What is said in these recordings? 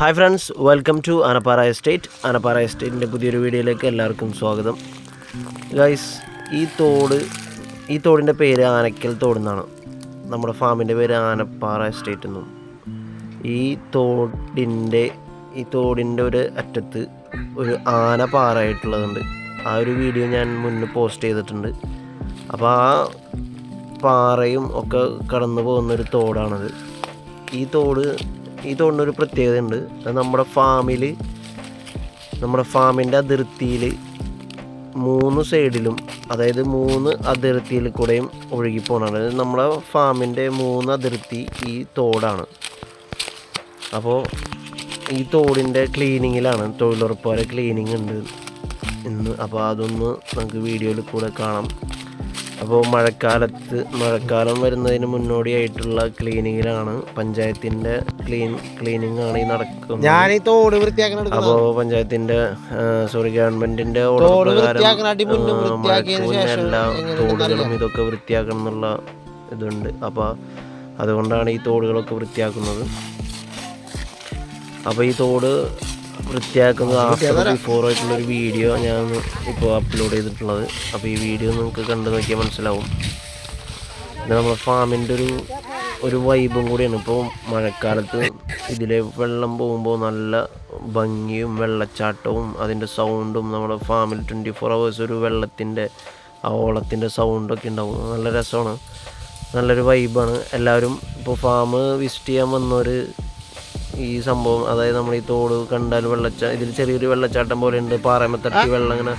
Hi friends welcome to Anappara estate Anappara എസ്റ്റേറ്റിന്റെ പുതിയൊരു വീഡിയോയിലേക്ക് എല്ലാവർക്കും സ്വാഗതം. ഗൈസ് ഈ തോട് ഈ തോടിന്റെ പേര് ആനക്കൽ തോട് എന്നാണ് നമ്മുടെ ഫാമിന്റെ പേര് ആനപ്പാറ എസ്റ്റേറ്റ് എന്നും. ഈ തോടിന്റെ ഈ തോടിന്റെ ഒരു അറ്റത്ത് ഒരു ആനപ്പാറയായിട്ടുള്ളതുണ്ട്. ആ ഒരു വീഡിയോ ഞാൻ മുന്നേ പോസ്റ്റ് ചെയ്തിട്ടുണ്ട്. അപ്പോൾ ആ പാറയും ഒക്കെ കടന്നു പോകുന്നൊരു തോടാണത്. ഈ തോട് ഈ പ്രത്യേകത ഉണ്ട് അത് നമ്മുടെ ഫാമിൽ നമ്മുടെ ഫാമിന്റെ അതിർത്തിയിൽ മൂന്ന് സൈഡിലും അതായത് മൂന്ന് അതിർത്തിയിൽ കൂടെയും ഒഴുകി അതായത് നമ്മുടെ ഫാമിന്റെ മൂന്ന് അതിർത്തി ഈ തോടാണ്. അപ്പോൾ ഈ തോടിന്റെ ക്ലീനിങ്ങിലാണ് തൊഴിലുറപ്പുകാരെ ക്ലീനിങ് ഉണ്ട് ഇന്ന്. അപ്പോൾ അതൊന്ന് നമുക്ക് വീഡിയോയിൽ കൂടെ കാണാം. അപ്പോൾ മഴക്കാലത്ത് മഴക്കാലം വരുന്നതിന് മുന്നോടിയായിട്ടുള്ള ക്ലീനിങ്ങിലാണ് പഞ്ചായത്തിന്റെ ക്ലീൻ ക്ലീനിങ് ആണ് ഈ നടക്കുന്നത്. ഞാൻ ഈ തോട് വൃത്തിയാക്കാൻ എടുക്കണം അപ്പോൾ പഞ്ചായത്തിന്റെ സോറി ഗവൺമെന്റിന്റെ പ്രകാരം, വൃത്തിയാക്കണം, ശേഷം എല്ലാ തോടുകളും ഇതൊക്കെ വൃത്തിയാക്കണം എന്നുള്ള ഇതുണ്ട്. അപ്പോൾ അതുകൊണ്ടാണ് ഈ തോടുകളൊക്കെ വൃത്തിയാക്കുന്നത്. അപ്പോൾ ഈ തോട് വൃത്തിയാക്കുന്നത് ആഫ്റ്റർ ബിഫോർ ആയിട്ടുള്ള ഒരു വീഡിയോ ഞാൻ ഇപ്പോൾ അപ്ലോഡ് ചെയ്തിട്ടുള്ളത്. അപ്പോൾ ഈ വീഡിയോ നിങ്ങൾക്ക് കണ്ടു നോക്കിയാൽ മനസ്സിലാവും. പിന്നെ നമ്മുടെ ഫാമിന്റെ ഒരു ഒരു വൈബും കൂടിയാണ്. ഇപ്പോൾ മഴക്കാലത്ത് ഇതിലെ വെള്ളം പോകുമ്പോൾ നല്ല ഭംഗിയും വെള്ളച്ചാട്ടവും അതിന്റെ സൗണ്ടും നമ്മുടെ ഫാമിൽ ട്വന്റി ഫോർ അവേഴ്സ് ഒരു വെള്ളത്തിന്റെ ആ ഓളത്തിന്റെ സൗണ്ടൊക്കെ ഉണ്ടാവും. നല്ല രസമാണ്. നല്ലൊരു വൈബാണ് എല്ലാവരും ഇപ്പോൾ ഫാം വിസിറ്റ് ചെയ്യാൻ വന്നവർ ഈ സംഭവം അതായത് നമ്മൾ ഈ തോട് കണ്ടാൽ വെള്ളച്ചാ ഇതിൽ ചെറിയൊരു വെള്ളച്ചാട്ടം പോലെ ഉണ്ട് പാറമ തട്ടി വെള്ളം ഇങ്ങനെ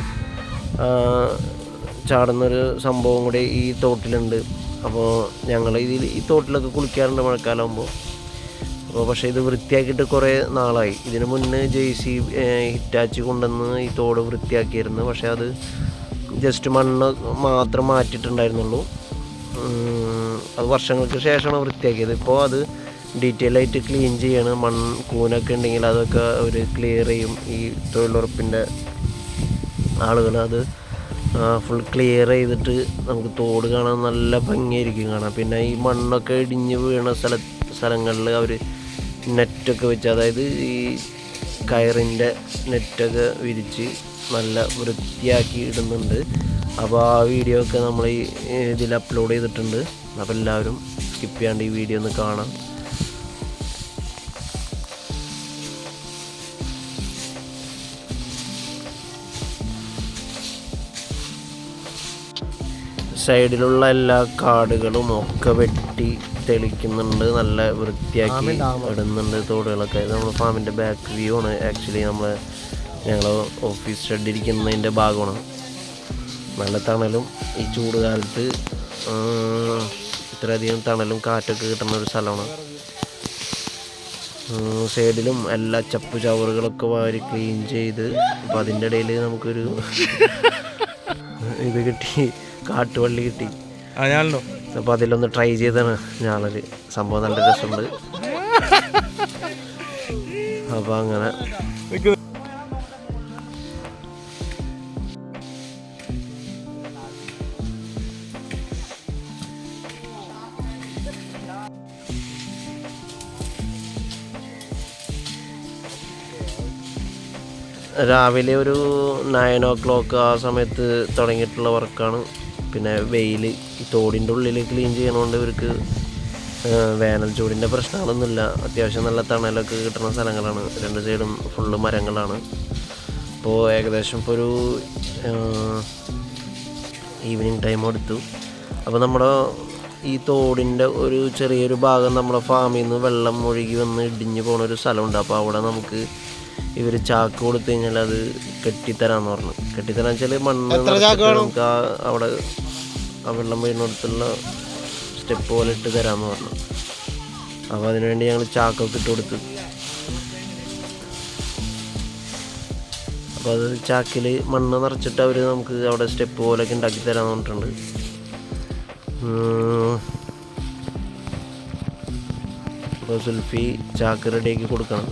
ചാടുന്നൊരു സംഭവം കൂടി ഈ തോട്ടിലുണ്ട്. അപ്പോൾ ഞങ്ങൾ ഇതിൽ ഈ തോട്ടിലൊക്കെ കുളിക്കാറുണ്ട് മഴക്കാലമാകുമ്പോൾ അപ്പോൾ പക്ഷേ ഇത് വൃത്തിയാക്കിയിട്ട് കുറേ നാളായി. ഇതിനു മുന്നേ ജെ സി ഹിറ്റാച്ചി കൊണ്ടുവന്ന് ഈ തോട് വൃത്തിയാക്കിയിരുന്നു. പക്ഷേ അത് ജസ്റ്റ് മണ്ണ് മാത്രം മാറ്റിയിട്ടുണ്ടായിരുന്നുള്ളൂ. അത് വർഷങ്ങൾക്ക് ശേഷമാണ് വൃത്തിയാക്കിയത്. ഇപ്പോൾ അത് ഡീറ്റെയിൽ ആയിട്ട് ക്ലീൻ ചെയ്യണം. മൺ കൂനൊക്കെ ഉണ്ടെങ്കിൽ അതൊക്കെ അവർ ക്ലിയർ ചെയ്യും. ഈ തൊഴിലുറപ്പിന്റെ ആളുകൾ അത് ഫുൾ ക്ലിയർ ചെയ്തിട്ട് നമുക്ക് തോട് കാണാൻ നല്ല ഭംഗിയായിരിക്കും കാണാൻ. പിന്നെ ഈ മണ്ണൊക്കെ ഇടിഞ്ഞ് വീണ സ്ഥല സ്ഥലങ്ങളിൽ അവർ നെറ്റൊക്കെ വെച്ച് അതായത് ഈ കയറിന്റെ നെറ്റൊക്കെ വിരിച്ച് നല്ല വൃത്തിയാക്കി ഇടുന്നുണ്ട്. അപ്പോൾ ആ വീഡിയോ ഒക്കെ നമ്മൾ ഈ ഇതിൽ അപ്ലോഡ് ചെയ്തിട്ടുണ്ട്. അപ്പോൾ എല്ലാവരും സ്കിപ്പ് ചെയ്യാണ്ട് ഈ വീഡിയോ ഒന്ന് കാണാം. സൈഡിലുള്ള എല്ലാ കാടുകളും ഒക്കെ വെട്ടി തെളിക്കുന്നുണ്ട്. നല്ല വൃത്തിയാക്കി ഇടുന്നുണ്ട് തോടുകളൊക്കെ. നമ്മുടെ ഫാമിന്റെ ബാക്ക് വ്യൂ ആണ്. ആക്ച്വലി നമ്മൾ ഞങ്ങൾ ഓഫീസ് ഷെഡിരിക്കുന്നതിന്റെ ഭാഗമാണ്. നല്ല തണലും ഈ ചൂട് കാലത്ത് ഇത്രയധികം തണലും കാറ്റൊക്കെ കിട്ടുന്ന ഒരു സ്ഥലമാണ്. സൈഡിലും എല്ലാ ചപ്പ് ചവറുകളൊക്കെ വാരി ക്ലീൻ ചെയ്ത് അപ്പം അതിന്റെ ഇടയിൽ നമുക്കൊരു ഇത് കിട്ടി. കാട്ടുവള്ളി കിട്ടി. ഞാനുണ്ടോ? അപ്പോൾ അതിലൊന്ന് ട്രൈ ചെയ്താണ്. ഞാനൊരു സംഭവം നല്ല രസമുണ്ട്. അപ്പോൾ അങ്ങനെ. രാവിലെ ഒരു നയൻ ഓ ക്ലോക്ക് ആ സമയത്ത് തുടങ്ങിയിട്ടുള്ള വർക്കാണ് പിന്നെ വെയിൽ ഈ തോടിന്റെ ഉള്ളിൽ ക്ലീൻ ചെയ്യണോണ്ട് ഇവർക്ക് വേനൽ ചൂടിന്റെ പ്രശ്നങ്ങളൊന്നുമില്ല. അത്യാവശ്യം നല്ല തണലൊക്കെ കിട്ടുന്ന സ്ഥലങ്ങളാണ്. രണ്ട് സൈഡും ഫുള്ള് മരങ്ങളാണ്. അപ്പോൾ ഏകദേശം ഇപ്പോൾ ഒരു ഈവനിങ് ടൈം എടുത്തു. അപ്പോൾ നമ്മുടെ ഈ തോടിന്റെ ഒരു ചെറിയൊരു ഭാഗം നമ്മുടെ ഫാമിൽ നിന്ന് വെള്ളം ഒഴുകി വന്ന് ഇടിഞ്ഞു പോണ ഒരു സ്ഥലമുണ്ട്. അപ്പോൾ അവിടെ നമുക്ക് ഇവർ ചാക്ക് കൊടുത്തു കഴിഞ്ഞാൽ അത് കെട്ടിത്തരാന്ന് പറഞ്ഞു. കെട്ടിത്തരാന്ന് വെച്ചാൽ മണ്ണ് നമുക്ക് ആ അവിടെ ആ വെള്ളം വീണിടത്തുള്ള സ്റ്റെപ്പ് പോലെ ഇട്ട് തരാമെന്ന് പറഞ്ഞു. അപ്പോൾ അതിനുവേണ്ടി ഞങ്ങൾ ചാക്കൊക്കെ ഇട്ട് കൊടുത്തു. അപ്പോൾ അത് ചാക്കിൽ മണ്ണ് നിറച്ചിട്ട് അവർ നമുക്ക് അവിടെ സ്റ്റെപ്പ് പോലെയൊക്കെ ഉണ്ടാക്കി തരാമെന്ന് പറഞ്ഞിട്ടുണ്ട്. അപ്പോൾ സുൽഫി ചാക്ക് റെഡിയാക്കി കൊടുക്കണം.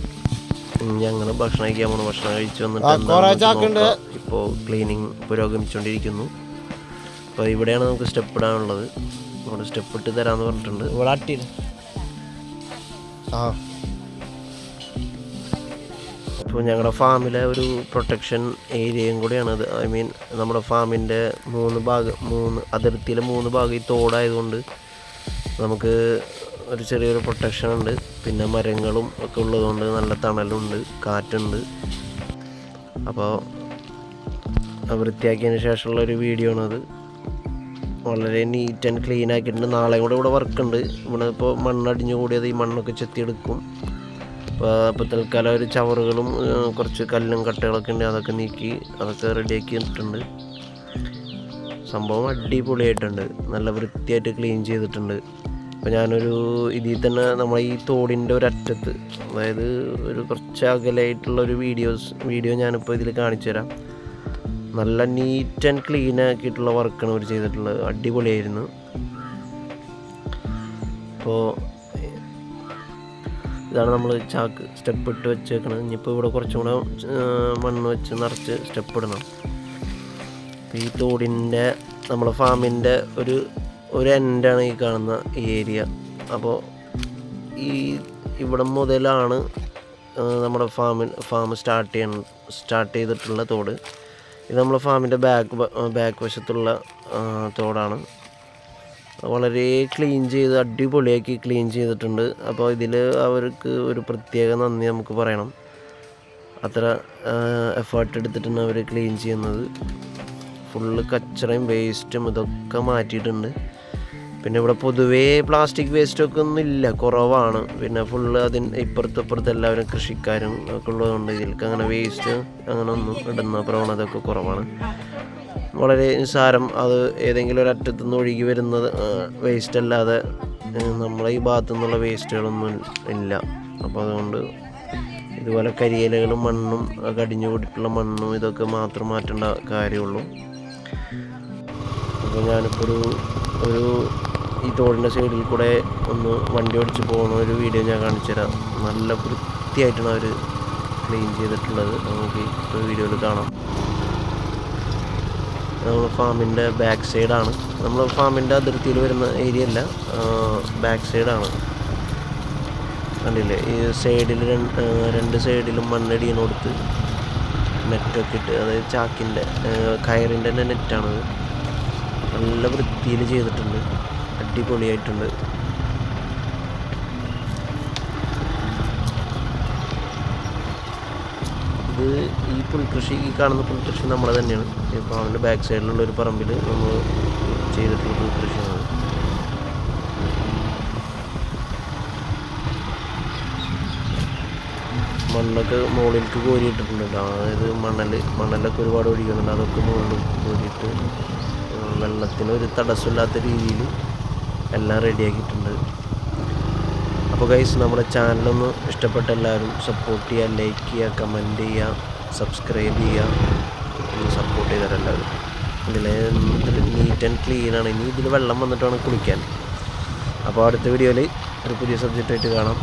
ഞങ്ങൾ ഭക്ഷണം കഴിക്കാൻ പോണു. ഭക്ഷണം കഴിച്ചു വന്നിട്ട്. ഇപ്പോൾ ക്ലീനിങ് പുരോഗമിച്ചുകൊണ്ടിരിക്കുന്നു അപ്പോൾ ഇവിടെയാണ് നമുക്ക് സ്റ്റെപ്പ് ഇടാനുള്ളത്. അവിടെ സ്റ്റെപ്പ് ഇട്ട് തരാമെന്ന് പറഞ്ഞിട്ടുണ്ട്. ഇവിടെ അട്ടി ആ. ഞങ്ങളുടെ ഫാമിലെ ഒരു പ്രൊട്ടക്ഷൻ ഏരിയയും കൂടിയാണ് അത്. ഐ മീൻ നമ്മുടെ ഫാമിന്റെ മൂന്ന് ഭാഗം മൂന്ന് അതിർത്തിയിലെ മൂന്ന് ഭാഗം ഈ തോടായതുകൊണ്ട് നമുക്ക് ഒരു ചെറിയൊരു പ്രൊട്ടക്ഷൻ ഉണ്ട്. പിന്നെ മരങ്ങളും ഒക്കെ ഉള്ളതുകൊണ്ട് നല്ല തണലുണ്ട് കാറ്റുണ്ട്. അപ്പോൾ വൃത്തിയാക്കിയതിന് ശേഷമുള്ള ഒരു വീഡിയോ ആണത് വളരെ നീറ്റ് ആൻഡ് ക്ലീൻ ആക്കിയിട്ടുണ്ട്. നാളെ കൂടെ ഇവിടെ വർക്കുണ്ട് ഇവിടെ ഇപ്പോൾ മണ്ണടിഞ്ഞു കൂടിയത് ഈ മണ്ണൊക്കെ ചെത്തിയെടുക്കും. അപ്പോൾ അപ്പോൾ തൽക്കാലം ഒരു ചവറുകളും കുറച്ച് കല്ലും കട്ടകളൊക്കെ ഉണ്ട്. അതൊക്കെ നീക്കി അതൊക്കെ റെഡിയാക്കി ഇട്ടിട്ടുണ്ട്. സംഭവം അടിപൊളിയായിട്ടുണ്ട്. നല്ല വൃത്തിയായിട്ട് ക്ലീൻ ചെയ്തിട്ടുണ്ട്. അപ്പോൾ ഞാനൊരു ഇതിൽ തന്നെ നമ്മൾ ഈ തോടിന്റെ ഒരറ്റത്ത് അതായത് ഒരു കുറച്ച് അകലായിട്ടുള്ള ഒരു വീഡിയോസ് വീഡിയോ ഞാനിപ്പോൾ ഇതിൽ കാണിച്ചു തരാം. നല്ല നീറ്റ് ആൻഡ് ക്ലീൻ ആക്കിയിട്ടുള്ള വർക്കാണ് അവർ ചെയ്തിട്ടുള്ളത്. അടിപൊളിയായിരുന്നു. അപ്പോൾ ഇതാണ് നമ്മൾ ചാക്ക് സ്റ്റെപ്പ് ഇട്ട് വെച്ചേക്കണത്. ഇനിയിപ്പോൾ ഇവിടെ കുറച്ചും കൂടെ മണ്ണ് വെച്ച് നിറച്ച് സ്റ്റെപ്പ് ഇടണം. ഈ തോടിന്റെ നമ്മുടെ ഫാമിന്റെ ഒരു ഒരു എൻഡാണ് ഈ കാണുന്ന ഏരിയ അപ്പോൾ ഈ ഇവിടെ മുതലാണ് നമ്മുടെ ഫാമിൽ ഫാം സ്റ്റാർട്ട് ചെയ്യണം സ്റ്റാർട്ട് ചെയ്തിട്ടുള്ള തോട്. ഇത് നമ്മുടെ ഫാമിന്റെ ബാക്ക് ബാക്ക് വശത്തുള്ള തോടാണ്. വളരെ ക്ലീൻ ചെയ്ത് അടിപൊളിയാക്കി ക്ലീൻ ചെയ്തിട്ടുണ്ട്. അപ്പോൾ ഇതിൽ അവർക്ക് ഒരു പ്രത്യേക നന്ദി നമുക്ക് പറയണം. അത്ര എഫേർട്ട് എടുത്തിട്ടാണ് അവർ ക്ലീൻ ചെയ്യുന്നത്. ഫുള്ള് കച്ചറയും വേസ്റ്റും ഇതൊക്കെ മാറ്റിയിട്ടുണ്ട്. പിന്നെ ഇവിടെ പൊതുവേ പ്ലാസ്റ്റിക് വേസ്റ്റൊക്കെ ഒന്നും ഇല്ല കുറവാണ്. പിന്നെ ഫുള്ള് അതിന് ഇപ്പുറത്ത് എല്ലാവരും കൃഷിക്കാരും ഒക്കെ ഉള്ളതുകൊണ്ട് ഇതിൽക്ക് അങ്ങനെ വേസ്റ്റ് അങ്ങനെ ഒന്നും ഇടുന്ന പ്രവണത ഒക്കെ കുറവാണ്. വളരെ നിസ്സാരം അത് ഏതെങ്കിലും ഒരു അറ്റത്തു നിന്ന് ഒഴുകി വരുന്നത് വേസ്റ്റ് അല്ലാതെ നമ്മളെ ഈ ഭാഗത്തു നിന്നുള്ള വേസ്റ്റുകളൊന്നും ഇല്ല. അപ്പോൾ അതുകൊണ്ട് ഇതുപോലെ കരിയിലകളും മണ്ണും കടിഞ്ഞു കൂടിയിട്ടുള്ള മണ്ണും ഇതൊക്കെ മാത്രം മാറ്റേണ്ട കാര്യമുള്ളൂ. അപ്പോൾ ഞാനിപ്പോൾ ഒരു ഒരു ഈ തോടിന്റെ സൈഡിൽ കൂടെ ഒന്ന് വണ്ടി ഓടിച്ച് പോകുന്ന ഒരു വീഡിയോ ഞാൻ കാണിച്ചു തരാം. നല്ല വൃത്തിയായിട്ടാണ് അവർ ക്ലീൻ ചെയ്തിട്ടുള്ളത്. നമുക്ക് ഇപ്പോൾ വീഡിയോയിൽ കാണാം. നമ്മൾ ഫാമിന്റെ ബാക്ക് സൈഡാണ് നമ്മൾ ഫാമിന്റെ അതിർത്തിയിൽ വരുന്ന ഏരിയ അല്ല ബാക്ക് സൈഡാണ് കണ്ടില്ലേ? ഈ സൈഡിൽ രണ്ട് രണ്ട് സൈഡിലും മണ്ണടിയാണ് കൊടുത്ത് നെറ്റൊക്കെ ഇട്ട് അതായത് ചാക്കിന്റെ കയറിന്റെ തന്നെ നെറ്റാണത് നല്ല വൃത്തിയിൽ ചെയ്തിട്ടുണ്ട്. അടിപൊളിയായിട്ടുണ്ട്. ഇത് ഈ പുൽകൃഷി ഈ കാണുന്ന പുൽകൃഷി നമ്മളെ തന്നെയാണ്. ഇപ്പോൾ അവന്റെ ബാക്ക് സൈഡിലുള്ള ഒരു പറമ്പിൽ നമ്മൾ ചെയ്തിട്ടുള്ള പുൽകൃഷിയാണ് മണ്ണൊക്കെ മുകളിലേക്ക് കോരിയിട്ടിട്ടുണ്ട്. അതായത് മണൽ മണലൊക്കെ ഒരുപാട് ഒഴിക്കുന്നുണ്ട് അതൊക്കെ മുകളിൽ കോരിയിട്ട് വെള്ളത്തിന് ഒരു തടസ്സമില്ലാത്ത രീതിയിൽ എല്ലാം റെഡിയാക്കിയിട്ടുണ്ട്. അപ്പോൾ ഗൈസ് നമ്മുടെ ചാനലൊന്ന് ഇഷ്ടപ്പെട്ട എല്ലാവരും സപ്പോർട്ട് ചെയ്യുക ലൈക്ക് ചെയ്യുക കമന്റ് ചെയ്യുക സബ്സ്ക്രൈബ് ചെയ്യുക. ഒന്ന് സപ്പോർട്ട് ചെയ്തവരെല്ലാവരും ഇതിൽ നീറ്റ് ആൻഡ് ക്ലീൻ ആണ്. ഇനി ഇതിൽ വെള്ളം വന്നിട്ട് വേണം കുളിക്കാൻ. അപ്പോൾ അടുത്ത വീഡിയോയിൽ ഒരു പുതിയ സബ്ജക്റ്റായിട്ട് കാണാം.